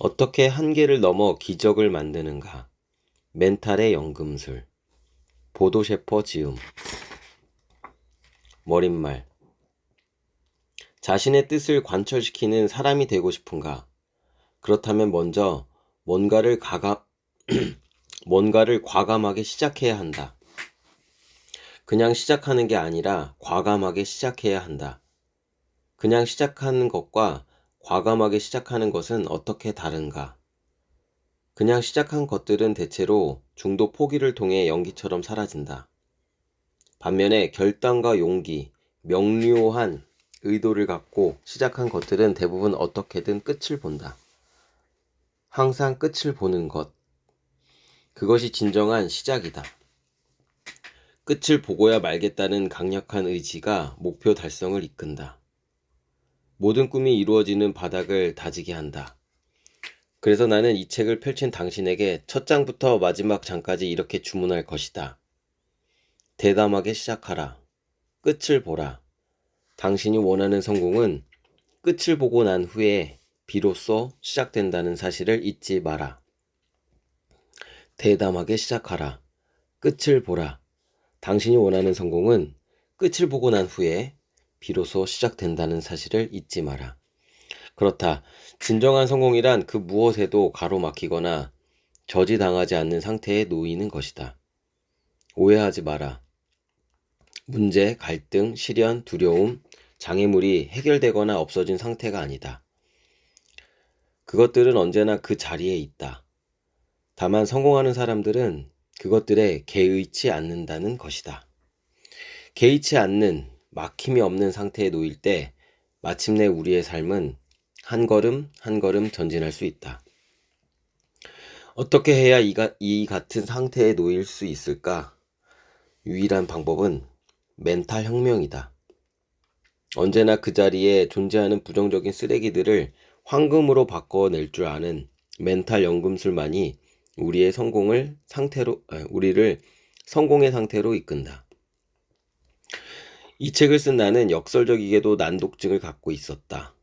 어떻게 한계를 넘어 기적을 만드는가? 멘탈의 연금술. 보도 셰퍼 지음. 머릿말. 자신의 뜻을 관철시키는 사람이 되고 싶은가? 그렇다면 먼저 뭔가를 가감, 뭔가를 과감하게 시작해야 한다. 그냥 시작하는 게 아니라 과감하게 시작해야 한다. 그냥 시작하는 것과 과감하게 시작하는 것은 어떻게 다른가? 그냥 시작한 것들은 대체로 중도 포기를 통해 연기처럼 사라진다. 반면에 결단과 용기, 명료한 의도를 갖고 시작한 것들은 대부분 어떻게든 끝을 본다. 항상 끝을 보는 것. 그것이 진정한 시작이다. 끝을 보고야 말겠다는 강력한 의지가 목표 달성을 이끈다. 모든 꿈이 이루어지는 바닥을 다지게 한다. 그래서 나는 이 책을 펼친 당신에게 첫 장부터 마지막 장까지 이렇게 주문할 것이다. 대담하게 시작하라. 끝을 보라. 당신이 원하는 성공은 끝을 보고 난 후에 비로소 시작된다는 사실을 잊지 마라. 대담하게 시작하라. 끝을 보라. 당신이 원하는 성공은 끝을 보고 난 후에 비로소 시작된다는 사실을 잊지 마라. 그렇다. 진정한 성공이란 그 무엇에도 가로막히거나 저지당하지 않는 상태에 놓이는 것이다. 오해하지 마라. 문제, 갈등, 시련, 두려움, 장애물이 해결되거나 없어진 상태가 아니다. 그것들은 언제나 그 자리에 있다. 다만 성공하는 사람들은 그것들에 개의치 않는다는 것이다. 개의치 않는 막힘이 없는 상태에 놓일 때 마침내 우리의 삶은 한 걸음 한 걸음 전진할 수 있다. 어떻게 해야 이, 가, 이 같은 상태에 놓일 수 있을까? 유일한 방법은 멘탈 혁명이다. 언제나 그 자리에 존재하는 부정적인 쓰레기들을 황금으로 바꿔낼 줄 아는 멘탈 연금술만이 우리의 성공을 상태로, 우리를 성공의 상태로 이끈다. 이 책을 쓴 나는 역설적이게도 난독증을 갖고 있었다.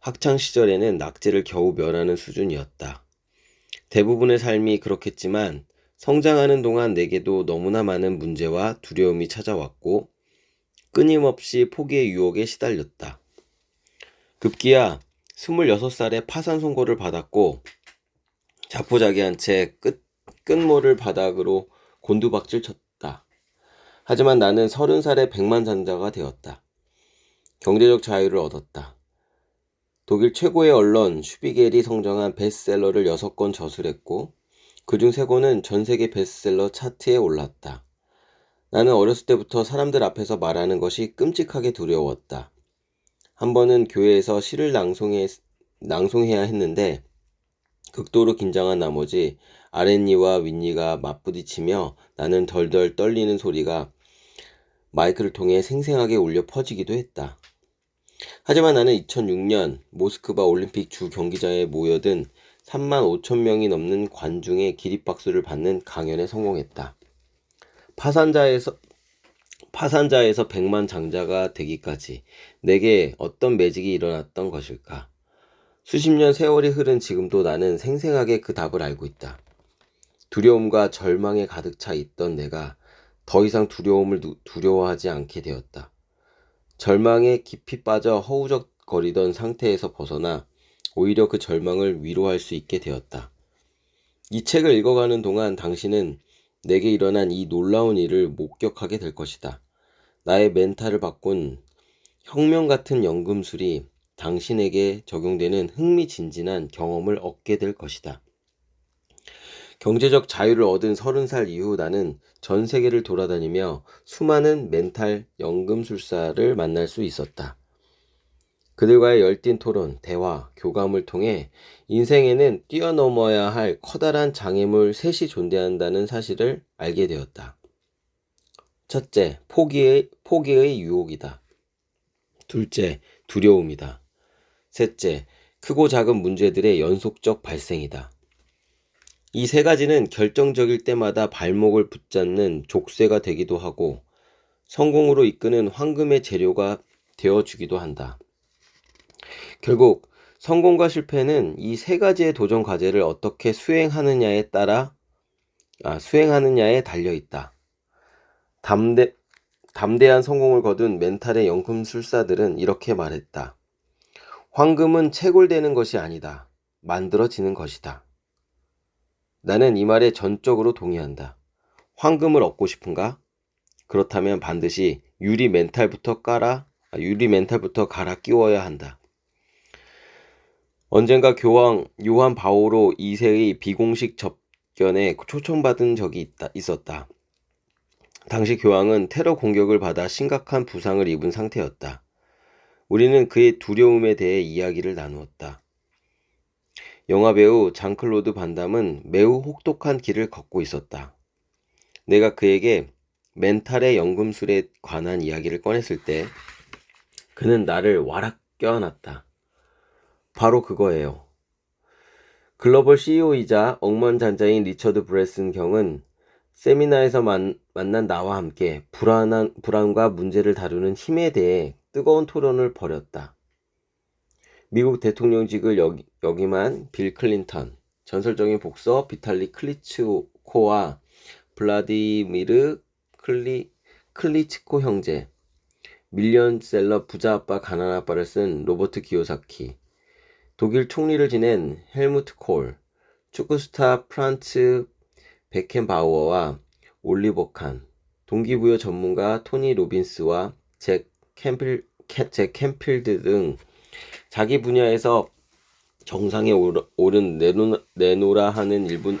학창 시절에는 낙제를 겨우 면하는 수준이었다. 대부분의 삶이 그렇겠지만 성장하는 동안 내게도 너무나 많은 문제와 두려움이 찾아왔고 끊임없이 포기의 유혹에 시달렸다. 급기야 26살에 파산 선고를 받았고 자포자기한 채 끝, 끝모를 바닥으로 곤두박질 쳤다. 하지만 나는 서른 살에 백만장자가 되었다. 경제적 자유를 얻었다. 독일 최고의 언론 슈비겔이 성정한 베스트셀러를 6권 저술했고 그중 3권은 전 세계 베스트셀러 차트에 올랐다. 나는 어렸을 때부터 사람들 앞에서 말하는 것이 끔찍하게 두려웠다. 한 번은 교회에서 시를 낭송해, 낭송해야 했는데 극도로 긴장한 나머지 아랫니와 윗니가 맞부딪히며 나는 덜덜 떨리는 소리가 마이크를 통해 생생하게 울려 퍼지기도 했다. 하지만 나는 2006년 모스크바 올림픽 주 경기장에 모여든 3만 5천 명이 넘는 관중의 기립박수를 받는 강연에 성공했다. 파산자에서 파산자에서 백만 장자가 되기까지 내게 어떤 매직이 일어났던 것일까? 수십 년 세월이 흐른 지금도 나는 생생하게 그 답을 알고 있다. 두려움과 절망에 가득 차 있던 내가 더 이상 두려움을 두려워하지 않게 되었다. 절망에 깊이 빠져 허우적거리던 상태에서 벗어나 오히려 그 절망을 위로할 수 있게 되었다. 이 책을 읽어가는 동안 당신은 내게 일어난 이 놀라운 일을 목격하게 될 것이다. 나의 멘탈을 바꾼 혁명 같은 연금술이 당신에게 적용되는 흥미진진한 경험을 얻게 될 것이다. 경제적 자유를 얻은 서른 살 이후 나는 전 세계를 돌아다니며 수많은 멘탈 연금술사를 만날 수 있었다. 그들과의 열띤 토론, 대화, 교감을 통해 인생에는 뛰어넘어야 할 커다란 장애물 셋이 존재한다는 사실을 알게 되었다. 첫째, 포기의, 포기의 유혹이다. 둘째, 두려움이다. 셋째, 크고 작은 문제들의 연속적 발생이다. 이 세 가지는 결정적일 때마다 발목을 붙잡는 족쇄가 되기도 하고 성공으로 이끄는 황금의 재료가 되어주기도 한다. 결국 성공과 실패는 이 세 가지의 도전 과제를 어떻게 수행하느냐에 따라 아, 수행하느냐에 달려 있다. 담대, 담대한 성공을 거둔 멘탈의 연금술사들은 이렇게 말했다. 황금은 채굴되는 것이 아니다. 만들어지는 것이다. 나는 이 말에 전적으로 동의한다. 황금을 얻고 싶은가? 그렇다면 반드시 유리 멘탈부터 깔아, 아, 유리 멘탈부터 갈아 끼워야 한다. 언젠가 교황 요한 바오로 2세의 비공식 접견에 초청받은 적이 있다, 있었다. 당시 교황은 테러 공격을 받아 심각한 부상을 입은 상태였다. 우리는 그의 두려움에 대해 이야기를 나누었다. 영화배우 장클로드 반담은 매우 혹독한 길을 걷고 있었다. 내가 그에게 멘탈의 연금술에 관한 이야기를 꺼냈을 때 그는 나를 와락 껴안았다. 바로 그거예요. 글로벌 CEO이자 억만장자인 리처드 브레슨 경은 세미나에서 만, 만난 나와 함께 불안한, 불안과 문제를 다루는 힘에 대해 뜨거운 토론을 벌였다. 미국 대통령직을 여기, 여기만 빌 클린턴, 전설적인 복서 비탈리 클리츠코와 블라디미르 클리, 클리츠코 형제, 밀리언셀러 부자 아빠 가난 아빠를 쓴 로버트 기요사키, 독일 총리를 지낸 헬무트 콜, 축구 스타 프란츠 베켄바우어와 올리버 칸, 동기부여 전문가 토니 로빈스와 잭 캠필, 잭 캠필드 등 자기 분야에서 정상에 오른 내노라 하는 일본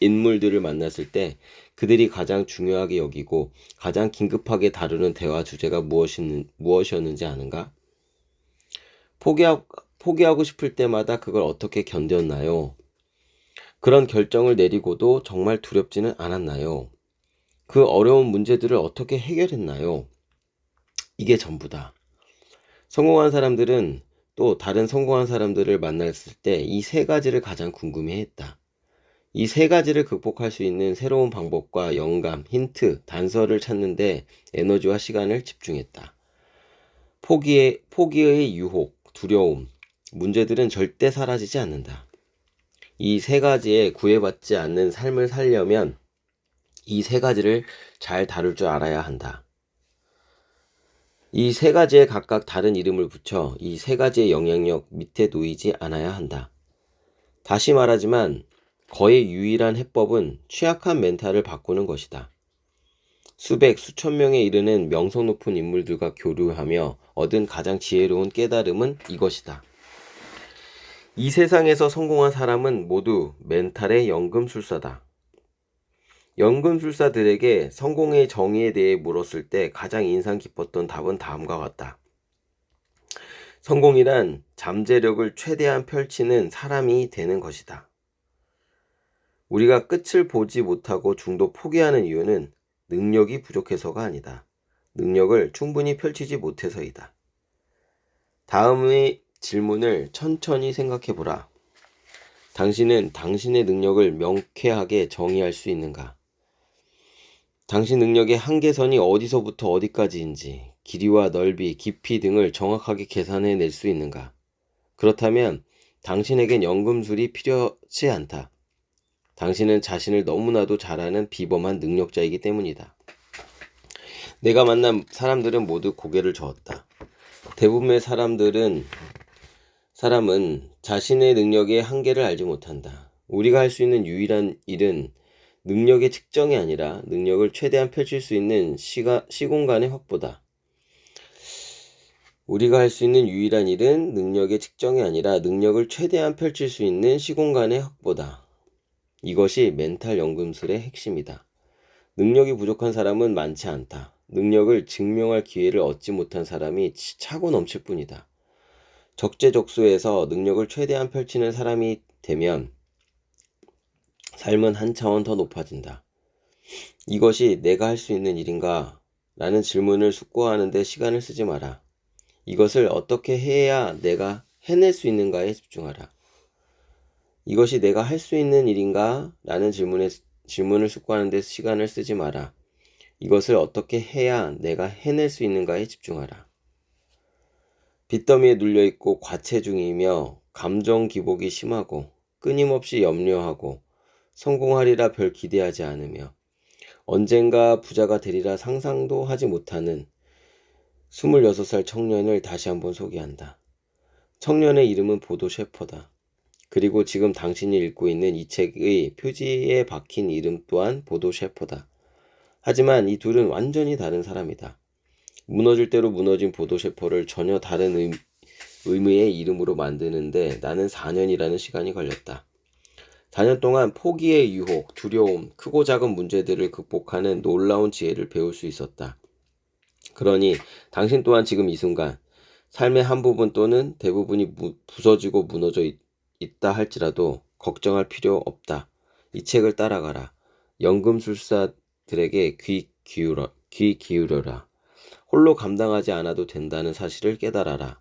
인물들을 만났을 때 그들이 가장 중요하게 여기고 가장 긴급하게 다루는 대화 주제가 무엇이었는지 아는가? 포기하고, 포기하고 싶을 때마다 그걸 어떻게 견뎠나요? 그런 결정을 내리고도 정말 두렵지는 않았나요? 그 어려운 문제들을 어떻게 해결했나요? 이게 전부다. 성공한 사람들은 또 다른 성공한 사람들을 만났을 때 이 세 가지를 가장 궁금해 했다. 이 세 가지를 극복할 수 있는 새로운 방법과 영감, 힌트, 단서를 찾는데 에너지와 시간을 집중했다. 포기의, 포기의 유혹, 두려움, 문제들은 절대 사라지지 않는다. 이 세 가지에 구애받지 않는 삶을 살려면 이 세 가지를 잘 다룰 줄 알아야 한다. 이 세 가지에 각각 다른 이름을 붙여 이 세 가지의 영향력 밑에 놓이지 않아야 한다. 다시 말하지만 거의 유일한 해법은 취약한 멘탈을 바꾸는 것이다. 수백, 수천 명에 이르는 명성 높은 인물들과 교류하며 얻은 가장 지혜로운 깨달음은 이것이다. 이 세상에서 성공한 사람은 모두 멘탈의 연금술사다. 연금술사들에게 성공의 정의에 대해 물었을 때 가장 인상 깊었던 답은 다음과 같다. 성공이란 잠재력을 최대한 펼치는 사람이 되는 것이다. 우리가 끝을 보지 못하고 중도 포기하는 이유는 능력이 부족해서가 아니다. 능력을 충분히 펼치지 못해서이다. 다음의 질문을 천천히 생각해 보라. 당신은 당신의 능력을 명쾌하게 정의할 수 있는가? 당신 능력의 한계선이 어디서부터 어디까지인지, 길이와 넓이, 깊이 등을 정확하게 계산해 낼 수 있는가? 그렇다면 당신에겐 연금술이 필요치 않다. 당신은 자신을 너무나도 잘 아는 비범한 능력자이기 때문이다. 내가 만난 사람들은 모두 고개를 저었다. 대부분의 사람들은 사람은 자신의 능력의 한계를 알지 못한다. 우리가 할 수 있는 유일한 일은 능력의 측정이 아니라 능력을 최대한 펼칠 수 있는 시가, 시공간의 확보다. 우리가 할 수 있는 유일한 일은 능력의 측정이 아니라 능력을 최대한 펼칠 수 있는 시공간의 확보다. 이것이 멘탈 연금술의 핵심이다. 능력이 부족한 사람은 많지 않다. 능력을 증명할 기회를 얻지 못한 사람이 차고 넘칠 뿐이다. 적재적소에서 능력을 최대한 펼치는 사람이 되면 삶은 한 차원 더 높아진다. 이것이 내가 할 수 있는 일인가? 라는 질문을 숙고하는데 시간을 쓰지 마라. 이것을 어떻게 해야 내가 해낼 수 있는가에 집중하라. 이것이 내가 할 수 있는 일인가? 라는 질문에, 질문을 숙고하는데 시간을 쓰지 마라. 이것을 어떻게 해야 내가 해낼 수 있는가에 집중하라. 빚더미에 눌려있고 과체중이며 감정 기복이 심하고 끊임없이 염려하고 성공하리라 별 기대하지 않으며 언젠가 부자가 되리라 상상도 하지 못하는 26살 청년을 다시 한번 소개한다. 청년의 이름은 보도 셰퍼다. 그리고 지금 당신이 읽고 있는 이 책의 표지에 박힌 이름 또한 보도 셰퍼다. 하지만 이 둘은 완전히 다른 사람이다. 무너질 대로 무너진 보도 셰퍼를 전혀 다른 의, 의미의 이름으로 만드는데 나는 4년이라는 시간이 걸렸다. 4년 동안 포기의 유혹, 두려움, 크고 작은 문제들을 극복하는 놀라운 지혜를 배울 수 있었다. 그러니 당신 또한 지금 이 순간 삶의 한 부분 또는 대부분이 무- 부서지고 무너져 있, 있다 할지라도 걱정할 필요 없다. 이 책을 따라가라. 연금술사들에게 귀 기울여, 귀 기울여라. 홀로 감당하지 않아도 된다는 사실을 깨달아라.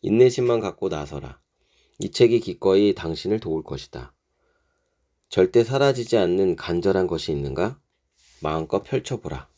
인내심만 갖고 나서라. 이 책이 기꺼이 당신을 도울 것이다. 절대 사라지지 않는 간절한 것이 있는가? 마음껏 펼쳐보라.